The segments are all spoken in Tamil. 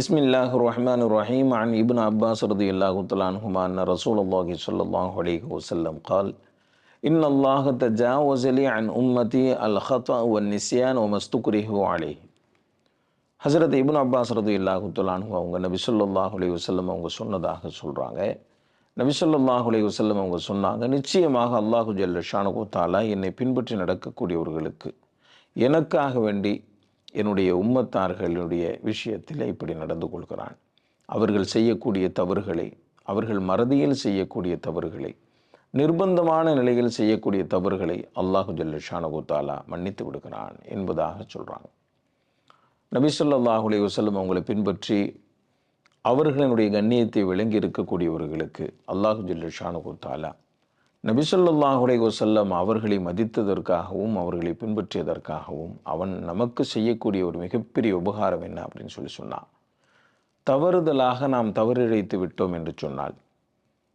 பிஸ்மில்லாஹ் ரஹ்மான் ரஹீம் அன் இபின் அப்பாஸ் ரதி அல்லாஹு தலான்ஹுமான் ரசூல் அல்லாஹி சொல்லாஹ் அலிஹ் வசல்லம் கால் இன் அல்லாஹ தஜாவசலி அன் உம்மதி அல் ஹத்வா ஒ நிசியான் ஒ மஸ்துகுரிஹு அலி ஹசரத் இபின் அப்பாஸ் ரதி அல்லாஹு தலான்ஹு அவங்க நபி சொல்லாஹ் அலி வசல்லம் அவங்க சொன்னதாக சொல்கிறாங்க நபி சொல்லாஹ் வசல்லம் அவங்க சொன்னாங்க நிச்சயமாக அல்லாஹு ஜல்ல ஷானுகோத்தாலா என்னை பின்பற்றி நடக்கக்கூடியவர்களுக்கு எனக்காக வேண்டி என்னுடைய உம்மத்தார்களுடைய விஷயத்தில் இப்படி நடந்து கொள்கிறான். அவர்கள் செய்யக்கூடிய தவறுகளை அவர்கள் மறதியில் செய்யக்கூடிய தவறுகளை நிர்பந்தமான நிலையில் செய்யக்கூடிய தவறுகளை அல்லாஹு ஜல்ல ஷானகு தாலா மன்னித்து விடுகிறான் என்பதாக சொல்கிறாங்க நபி அலி வசல்லம் அவங்களை பின்பற்றி அவர்களினுடைய கண்ணியத்தை விளங்கி இருக்கக்கூடியவர்களுக்கு அல்லாஹு ஜல்ல ஷானு தாலா அவர்களை மதித்ததற்காகவும் அவர்களை பின்பற்றியதற்காகவும் அவன் நமக்கு செய்யக்கூடிய ஒரு மிகப்பெரிய உபகாரம் என்ன அப்படின்னு சொல்லி சொன்னான். தவறுதலாக நாம் தவறிழைத்து விட்டோம் என்று சொன்னால்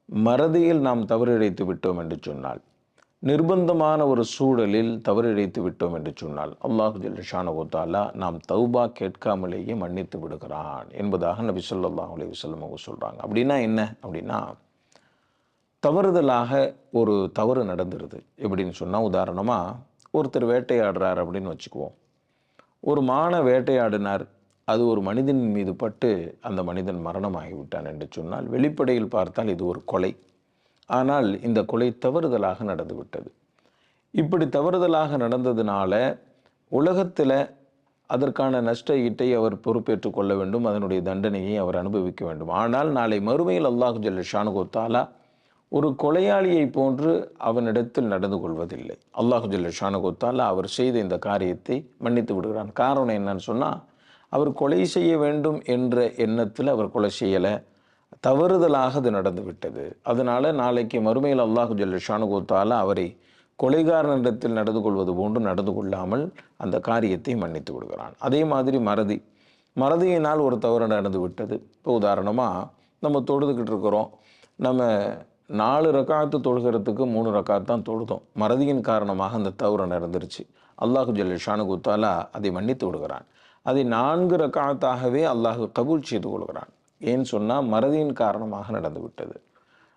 மறதியில் நாம் தவறிழைத்து விட்டோம் என்று சொன்னால் நிர்பந்தமான ஒரு சூழலில் தவறிழைத்து விட்டோம் என்று சொன்னால் அல்லாஹு ஜல் ஷானகுத்தாலா நாம் தௌபா கேட்காமலேயே மன்னித்து விடுகிறான் என்பதாக நபி சொல்லாஹ் அலி வஸல்லம் அவங்க சொல்கிறாங்க அப்படின்னா என்ன? அப்படின்னா தவறுதலாக ஒரு தவறு நடந்துருது. எப்படின்னு சொன்னால் உதாரணமாக ஒருத்தர் வேட்டையாடுறார் அப்படின்னு வச்சுக்குவோம். ஒரு மான வேட்டையாடினார். அது ஒரு மனிதனின் மீது பட்டு அந்த மனிதன் மரணமாகிவிட்டான் என்று சொன்னால் வெளிப்படையில் பார்த்தால் இது ஒரு கொலை. ஆனால் இந்த கொலை தவறுதலாக நடந்துவிட்டது. இப்படி தவறுதலாக நடந்ததுனால உலகத்தில் அதற்கான நஷ்ட ஈட்டை அவர் பொறுப்பேற்றுக் கொள்ள வேண்டும். அதனுடைய தண்டனையை அவர் அனுபவிக்க வேண்டும். ஆனால் நாளை மறுமையில் அல்லாஹு ஜல்ல ஷானுகோத்தாலா ஒரு கொலையாளியை போன்று அவனிடத்தில் நடந்து கொள்வதில்லை. அல்லாஹு ஜல்ல ஷானுகோத்தாலா அவர் செய்த இந்த காரியத்தை மன்னித்து விடுகிறான். காரணம் என்னன்னு சொன்னால் அவர் கொலை செய்ய வேண்டும் என்ற எண்ணத்தில் அவர் கொலை செய்யலை. தவறுதலாக அது நடந்து விட்டது. அதனால் நாளைக்கு மறுமையில் அல்லாஹு ஜல்ல ஷானுகோத்தால அவரை கொலைகாரனிடத்தில் நடந்து கொள்வது போன்று நடந்து கொள்ளாமல் அந்த காரியத்தை மன்னித்து விடுகிறான். அதே மாதிரி மறதி. மறதியினால் ஒரு தவறு நடந்து விட்டது. இப்போ உதாரணமாக நம்ம தொழுதுகிட்டு இருக்கிறோம். நம்ம நாலு ரக்காத்து தொழுகிறதுக்கு மூணு ரக்காத்து தான் தொழுதோம். மறதியின் காரணமாக அந்த தவறு நடந்துருச்சு. அல்லாஹு ஜல்ல ஷானுகுத்தாலா அதை மன்னித்து விடுகிறான். அதை நான்கு ரக்காத்தாகவே அல்லாஹு கபூல் செய்து கொள்கிறான். ஏன்னு சொன்னால் மறதியின் காரணமாக நடந்து விட்டது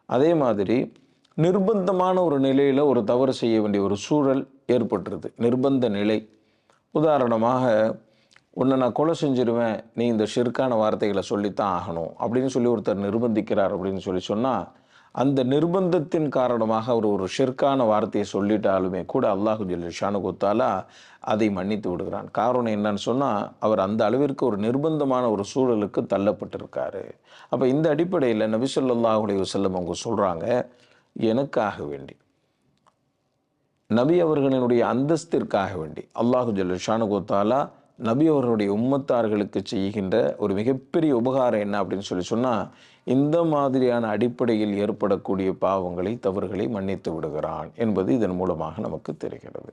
அதே மாதிரி நிர்பந்தமான ஒரு நிலையில் ஒரு தவறு செய்ய வேண்டிய ஒரு சூழல் ஏற்பட்டுருது. நிர்பந்த நிலை. உதாரணமாக உன்னை நான் கொலை செஞ்சிருவேன். நீ இந்த ஷிர்கான வார்த்தைகளை சொல்லித்தான் ஆகணும். அப்படின்னு சொல்லி ஒருத்தர் நிர்பந்திக்கிறார் அப்படின்னு சொல்லி சொன்னால் அந்த நிர்பந்தத்தின் காரணமாக அவர் ஒரு ஷிர்கான வார்த்தையை சொல்லிட்டாலுமே கூட அல்லாஹு ஷானு கொத்தாலா அதை மன்னித்து விடுகிறான். காரணம் என்னன்னு சொன்னால் அவர் அந்த அளவிற்கு ஒரு நிர்பந்தமான ஒரு சூழலுக்கு தள்ளப்பட்டிருக்காரு. அப்போ இந்த அடிப்படையில் நபிசல்லாஹ் செல்லம் அவங்க சொல்கிறாங்க எனக்காக வேண்டி நபி அவர்களினுடைய அந்தஸ்திற்காக வேண்டி அல்லாஹு ஜல்லு ஷானு கொத்தாலா நபி அவர்களுடைய உம்மத்தார்களுக்கு செய்கின்ற ஒரு மிகப்பெரிய உபகாரம் என்ன அப்படின்னு சொல்லி சொன்னால் இந்த மாதிரியான அடிப்படையில் ஏற்படக்கூடிய பாவங்களை தவறுகளை மன்னித்து விடுகிறான் என்பது இதன் மூலமாக நமக்கு தெரிகிறது.